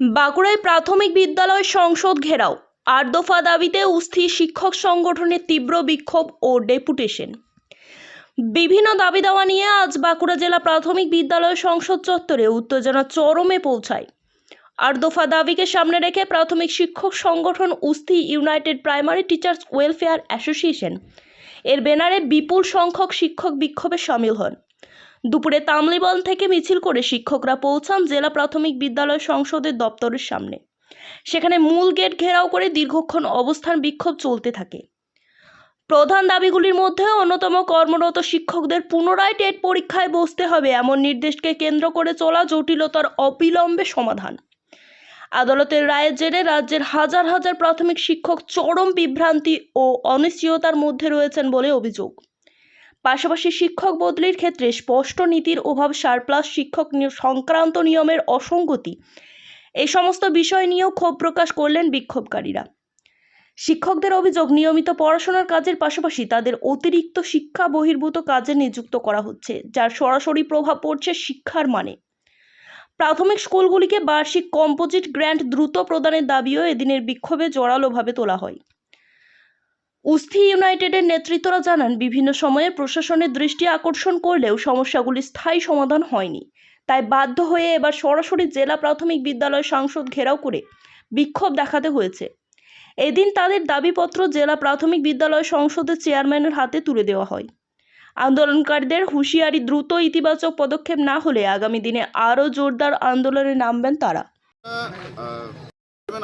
বাঁকুড়ায় প্রাথমিক বিদ্যালয় সংসদ ঘেরাও। আট দফা দাবিতে অস্থির শিক্ষক সংগঠনের তীব্র বিক্ষোভ ও ডেপুটেশন। বিভিন্ন দাবি দাওয়া নিয়ে আজ বাঁকুড়া জেলা প্রাথমিক বিদ্যালয় সংসদ চত্বরে উত্তেজনা চরমে পৌঁছায়। আট দফা দাবিকে সামনে রেখে প্রাথমিক শিক্ষক সংগঠন উস্থি united primary teachers welfare association এর ব্যানারে বিপুল সংখ্যক শিক্ষক বিক্ষোভে সামিল হন। দুপুরে তামলিবন থেকে মিছিল করে শিক্ষকরা পৌঁছান জেলা প্রাথমিক বিদ্যালয় সংসদের দপ্তরের সামনে। সেখানে মূল গেট ঘেরাও করে দীর্ঘক্ষণ অবস্থান বিক্ষোভ চলতে থাকে। প্রধান দাবিগুলির মধ্যে অন্যতম কর্মরত শিক্ষকদের পুনরায় টেট পরীক্ষায় বসতে হবে এমন নির্দেশকে কেন্দ্র করে চলা জটিলতার অবিলম্বে সমাধান। আদালতের রায়ের জেরে রাজ্যের হাজার হাজার প্রাথমিক শিক্ষক চরম বিভ্রান্তি ও অনিশ্চয়তার মধ্যে রয়েছেন বলে অভিযোগ। পাশাপাশি শিক্ষক বদলির ক্ষেত্রে স্পষ্ট নীতির অভাব সারপ্লাস শিক্ষক সংক্রান্ত নিয়মের অসঙ্গতি। এই সমস্ত বিষয় নিয়েও ক্ষোভ প্রকাশ করলেন বিক্ষোভকারীরা। শিক্ষকদের অভিযোগ, নিয়মিত পড়াশোনার কাজের পাশাপাশি তাদের অতিরিক্ত শিক্ষা বহির্ভূত কাজে নিযুক্ত করা হচ্ছে, যার সরাসরি প্রভাব পড়ছে শিক্ষার মানে। প্রাথমিক স্কুলগুলিকে বার্ষিক কম্পোজিট গ্র্যান্ট দ্রুত প্রদানের দাবিও এদিনের বিক্ষোভে জোরালোভাবে তোলা হয়। উস্থি ইউনাইটেডের নেতৃত্বরা জানান, বিভিন্ন সময়ে প্রশাসনের দৃষ্টি আকর্ষণ করলেও সমস্যাগুলি স্থায়ী সমাধান হয়নি। তাই বাধ্য হয়ে এবার সরাসরি জেলা প্রাথমিক বিদ্যালয় সাংসদ ঘেরাও করে বিক্ষোভ দেখাতে হয়েছে। এদিন তাদের দাবিপত্র জেলা প্রাথমিক বিদ্যালয় সংসদের চেয়ারম্যানের হাতে তুলে দেওয়া হয়। আন্দোলনকারীদের হুঁশিয়ারি দ্রুত ইতিবাচক পদক্ষেপ না হলে আগামী দিনে আরও জোরদার আন্দোলনে নামবেন তারা।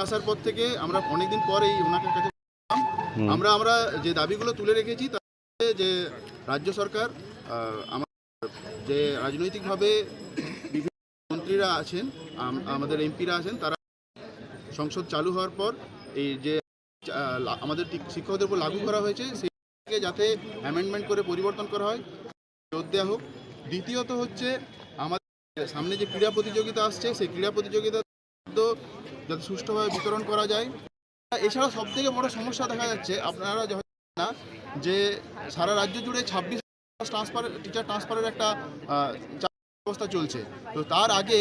আসার পর থেকে আমরা অনেকদিন পরেই ওনাকে কাছে। আমরা আমরা যে দাবিগুলো তুলে রেখেছি, তাতে যে রাজ্য সরকার আমার যে রাজনৈতিকভাবে বিভিন্ন মন্ত্রীরা আছেন আমাদের এমপিরা আছেন, তারা সংসদ চালু হওয়ার পর এই যে আমাদের শিক্ষকদের উপর লাগু করা হয়েছে সেইটাকে যাতে অ্যামেন্ডমেন্ট করে পরিবর্তন করা হয় জোর দেওয়া হোক। দ্বিতীয়ত হচ্ছে, আমাদের সামনে যে ক্রীড়া প্রতিযোগিতা আসছে, সেই ক্রীড়া প্রতিযোগিতা যাতে সুষ্ঠুভাবে বিতরণ করা যায়। এছাড়া সব থেকে বড় সমস্যা দেখা যাচ্ছে, আপনারা না, যে সারা রাজ্য জুড়ে ছাব্বিশ ট্রান্সফার টিচার ট্রান্সফারের একটা ব্যবস্থা চলছে। তো তার আগে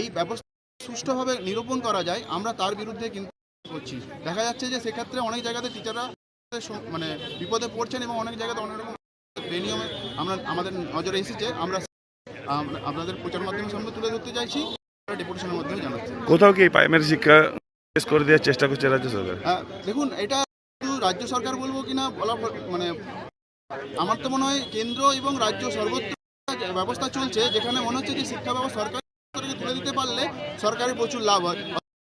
এই ব্যবস্থা সুষ্ঠুভাবে নিরূপণ করা যায়, আমরা তার বিরুদ্ধে কিন্তু করছি। দেখা যাচ্ছে যে সেক্ষেত্রে অনেক জায়গাতে টিচাররা মানে বিপদে পড়ছেন এবং অনেক জায়গাতে অনেক রকম বেনিয়মে আমরা, আমাদের নজরে এসেছে, আমরা আপনাদের প্রচার মাধ্যমের সামনে তুলে ধরতে চাইছি ডেপুটেশনের মাধ্যমে জানাচ্ছি। কোথাও কি প্রাইমারি শিক্ষা করে দেওয়ার চেষ্টা করছে রাজ্য সরকার। হ্যাঁ, দেখুন এটা রাজ্য সরকার বলব কিনা বলা মানে আমার তো মনে হয় কেন্দ্র এবং রাজ্য সর্বত্র ব্যবস্থা চলছে যেখানে মনে হচ্ছে যে শিক্ষা ব্যবস্থা সরকার তুলে দিতে পারলে সরকারের প্রচুর লাভ হয়।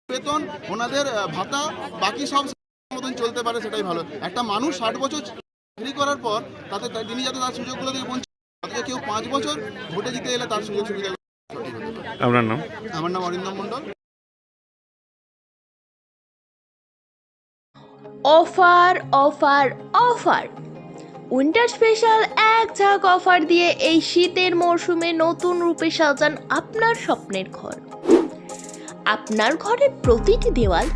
বেতন ওনাদের ভাতা বাকি সব মতন চলতে পারে সেটাই ভালো। একটা মানুষ ষাট বছর চাকরি করার পর তাতে তিনি যাতে তার সুযোগগুলো থেকে বঞ্চিত অথচ কেউ পাঁচ বছর ভোটে জিতে এলে তার সুযোগ সুবিধা। আপনার নাম? আমার নাম Arindam Mondal. Offer offer offer. Winter special এক ঝাঁক অফার দিয়ে এই শীতের মরশুমে নতুন রূপে সাজান আপনার স্বপ্নের ঘর। আপনার ঘরের প্রতিটি দেওয়াল,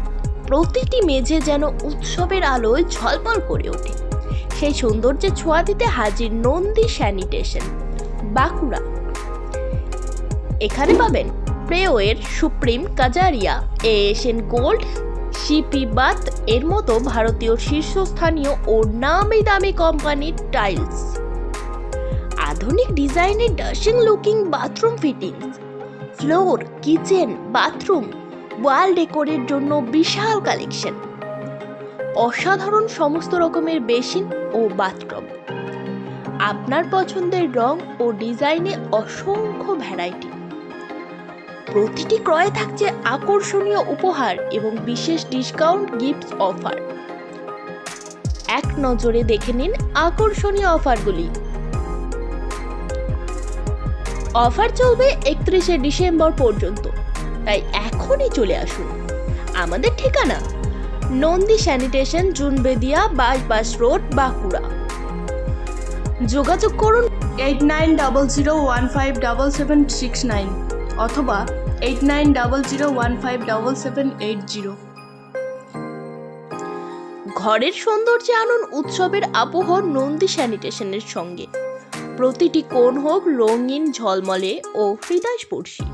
প্রতিটি মেঝে যেন উৎসবের আলোয় ঝলমল করে ওঠে। সেই সৌন্দর্যে ছোঁয়া দিতে হাজির নন্দী স্যানিটেশন, বাঁকুড়া। এখানে পাবেন Parryware supreme Kajaria Asian gold CP bath, এর মতো ভারতীয় শীর্ষস্থানীয় ও নামি দামি কোম্পানির টাইলস। আধুনিক ডিজাইনের dashing looking bathroom fittings, floor, kitchen, bathroom, wall ডেকোরের জন্য বিশাল কালেকশন। অসাধারণ সমস্ত রকমের বেসিন ও বাথটব আপনার পছন্দের রং ও ডিজাইনে অসংখ্য ভ্যারাইটি। প্রতিটি ক্রয়ে থাকছে আকর্ষণীয় উপহার এবং বিশেষ ডিসকাউন্ট গিফট অফার এক নজরে দেখে নিন আকর্ষণীয় অফারগুলি অফার চলবে একত্রিশে ডিসেম্বর পর্যন্ত। তাই এখনই চলে আসুন। আমাদের ঠিকানা, Nandi sanitation Junbedia bypass road Bankura. যোগাযোগ করুন eight nine double zero one five double seven six nine অথবা eight nine double zero one five double seven eight zero ঘরের সৌন্দর্যে আনুন উৎসবের আবহ নন্দী স্যানিটেশনের সঙ্গে। প্রতিটি কোণ হোক রঙিন ঝলমলে ও হৃদয়স্পর্শী।